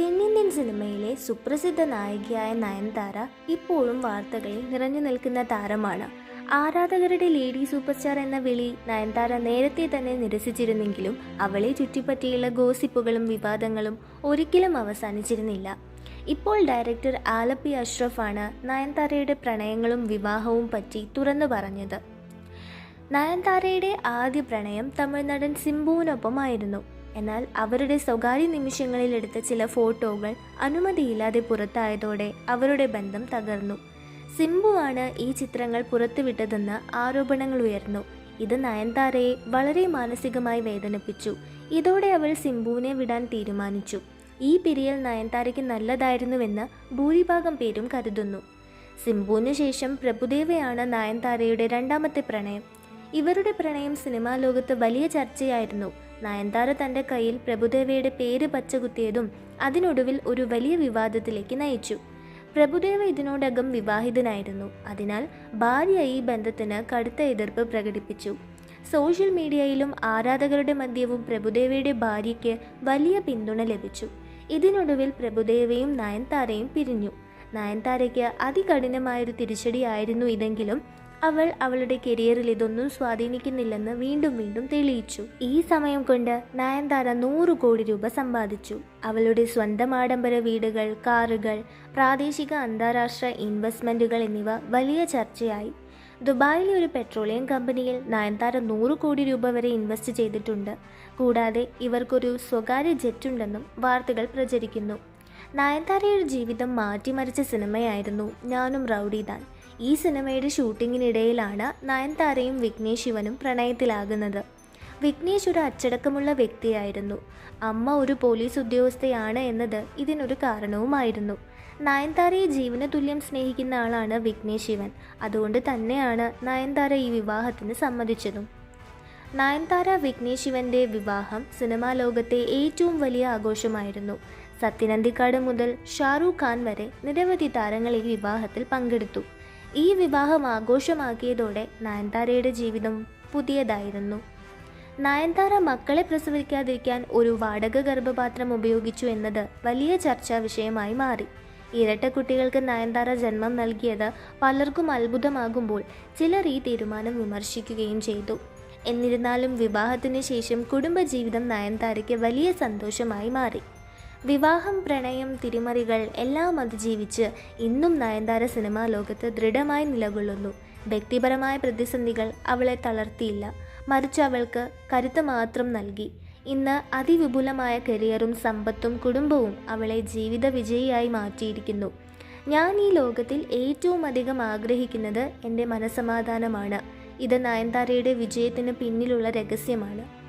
തെന്നിന്ത്യൻ സിനിമയിലെ സുപ്രസിദ്ധ നായികയായ നയൻതാര ഇപ്പോഴും വാർത്തകളിൽ നിറഞ്ഞു നിൽക്കുന്ന താരമാണ്. ആരാധകരുടെ ലേഡി സൂപ്പർസ്റ്റാർ എന്ന വിളി നയൻതാര നേരത്തെ തന്നെ നിരസിച്ചിരുന്നെങ്കിലും അവളെ ചുറ്റിപ്പറ്റിയുള്ള ഗോസിപ്പുകളും വിവാദങ്ങളും ഒരിക്കലും അവസാനിച്ചിരുന്നില്ല. ഇപ്പോൾ ഡയറക്ടർ ആലപ്പി അഷ്റഫാണ് നയൻതാരയുടെ പ്രണയങ്ങളും വിവാഹവും പറ്റി തുറന്നു പറഞ്ഞത്. നയൻതാരയുടെ ആദ്യ പ്രണയം തമിഴ്നടൻ സിംബുവിനൊപ്പമായിരുന്നു. എന്നാൽ അവരുടെ സ്വകാര്യ നിമിഷങ്ങളിൽ എടുത്ത ചില ഫോട്ടോകൾ അനുമതിയില്ലാതെ പുറത്തായതോടെ അവരുടെ ബന്ധം തകർന്നു. സിംബുവാണ് ഈ ചിത്രങ്ങൾ പുറത്തുവിട്ടതെന്ന് ആരോപണങ്ങൾ ഉയർന്നു. ഇത് നയൻതാരയെ വളരെ മാനസികമായി വേദനിപ്പിച്ചു. ഇതോടെ അവൾ സിംബുവിനെ വിടാൻ തീരുമാനിച്ചു. ഈ പിരിയൽ നയൻതാരയ്ക്ക് നല്ലതായിരുന്നുവെന്ന് ഭൂരിഭാഗം പേരും കരുതുന്നു. സിംബുവിന് ശേഷം പ്രഭുദേവയാണ് നയൻതാരയുടെ രണ്ടാമത്തെ പ്രണയം. ഇവരുടെ പ്രണയം സിനിമാ ലോകത്ത് വലിയ ചർച്ചയായിരുന്നു. നയൻതാര തന്റെ കയ്യിൽ പ്രഭുദേവയുടെ പേര് പച്ചകുത്തിയതും അതിനൊടുവിൽ ഒരു വലിയ വിവാദത്തിലേക്ക് നയിച്ചു. പ്രഭുദേവ ഇതിനോടകം വിവാഹിതനായിരുന്നു. അതിനാൽ ഭാര്യ ഈ ബന്ധത്തിന് കടുത്ത എതിർപ്പ് പ്രകടിപ്പിച്ചു. സോഷ്യൽ മീഡിയയിലും ആരാധകരുടെ മധ്യവും പ്രഭുദേവയുടെ ഭാര്യയ്ക്ക് വലിയ പിന്തുണ ലഭിച്ചു. ഇതിനൊടുവിൽ പ്രഭുദേവയും നയൻതാരയും പിരിഞ്ഞു. നയൻതാരയ്ക്ക് അതികഠിനമായൊരു തിരിച്ചടിയായിരുന്നു ഇതെങ്കിലും അവൾ അവളുടെ കരിയറിൽ ഇതൊന്നും സ്വാധീനിക്കുന്നില്ലെന്ന് വീണ്ടും വീണ്ടും തെളിയിച്ചു. ഈ സമയം കൊണ്ട് നയൻതാര നൂറ് കോടി രൂപ സമ്പാദിച്ചു. അവളുടെ സ്വന്തം ആഡംബര വീടുകൾ കാറുകൾ പ്രാദേശിക അന്താരാഷ്ട്ര ഇൻവെസ്റ്റ്മെന്റുകൾ എന്നിവ വലിയ ചർച്ചയായി. ദുബായിലെ ഒരു പെട്രോളിയം കമ്പനിയിൽ നയൻതാര നൂറ് കോടി രൂപ വരെ ഇൻവെസ്റ്റ് ചെയ്തിട്ടുണ്ട്. കൂടാതെ ഇവർക്കൊരു സ്വകാര്യ ജെറ്റുണ്ടെന്നും വാർത്തകൾ പ്രചരിക്കുന്നു. നയൻതാരയുടെ ജീവിതം മാറ്റിമറിച്ച സിനിമയായിരുന്നു ഞാനും റൗഡിദാൻ ഈ സിനിമയുടെ ഷൂട്ടിങ്ങിനിടയിലാണ് നയൻതാരയും വിഘ്നേഷ് ശിവനും പ്രണയത്തിലാകുന്നത്. വിഘ്നേഷ് ഒരു അച്ചടക്കമുള്ള വ്യക്തിയായിരുന്നു. അമ്മ ഒരു പോലീസ് ഉദ്യോഗസ്ഥയാണ് എന്നത് ഇതിനൊരു കാരണവുമായിരുന്നു. നയൻതാരയെ ജീവന തുല്യം സ്നേഹിക്കുന്ന ആളാണ് വിഘ്നേഷ് ശിവൻ. അതുകൊണ്ട് തന്നെയാണ് നയൻതാര ഈ വിവാഹത്തിന് സമ്മതിച്ചതും. നയൻതാര വിഘ്നേഷ് ശിവന്റെ വിവാഹം സിനിമാ ലോകത്തെ ഏറ്റവും വലിയ ആഘോഷമായിരുന്നു. സത്യനന്ദിക്കാട് മുതൽ ഷാറൂഖ് ഖാൻ വരെ നിരവധി താരങ്ങൾ ഈ വിവാഹത്തിൽ പങ്കെടുത്തു. ഈ വിവാഹം ആഘോഷമാക്കിയതോടെ നയൻതാരയുടെ ജീവിതം പുതിയതായിരുന്നു. നയൻതാര മക്കളെ പ്രസവിക്കാതിരിക്കാൻ ഒരു വാടക ഗർഭപാത്രം ഉപയോഗിച്ചു എന്നത് വലിയ ചർച്ചാ വിഷയമായി മാറി. ഇരട്ട കുട്ടികൾക്ക് നയൻതാര ജന്മം നൽകിയത് പലർക്കും അത്ഭുതമാകുമ്പോൾ ചിലർ ഈ തീരുമാനം വിമർശിക്കുകയും ചെയ്തു. എന്നിരുന്നാലും വിവാഹത്തിന് ശേഷം കുടുംബജീവിതം നയൻതാരയ്ക്ക് വലിയ സന്തോഷമായി മാറി. വിവാഹം പ്രണയം തിരിമറികൾ എല്ലാം അതിജീവിച്ച് ഇന്നും നയൻതാര സിനിമാ ലോകത്ത് ദൃഢമായി നിലകൊള്ളുന്നു. വ്യക്തിപരമായ പ്രതിസന്ധികൾ അവളെ തളർത്തിയില്ല. മറിച്ച് അവൾക്ക് കരുത്ത് മാത്രം നൽകി. ഇന്ന് അതിവിപുലമായ കരിയറും സമ്പത്തും കുടുംബവും അവളെ ജീവിത വിജയിയായി മാറ്റിയിരിക്കുന്നു. ഞാൻ ഈ ലോകത്തിൽ ഏറ്റവും അധികം ആഗ്രഹിക്കുന്നത് എന്റെ മനസമാധാനമാണ് ഇത് നയൻതാരയുടെ വിജയത്തിന് പിന്നിലുള്ള രഹസ്യമാണ്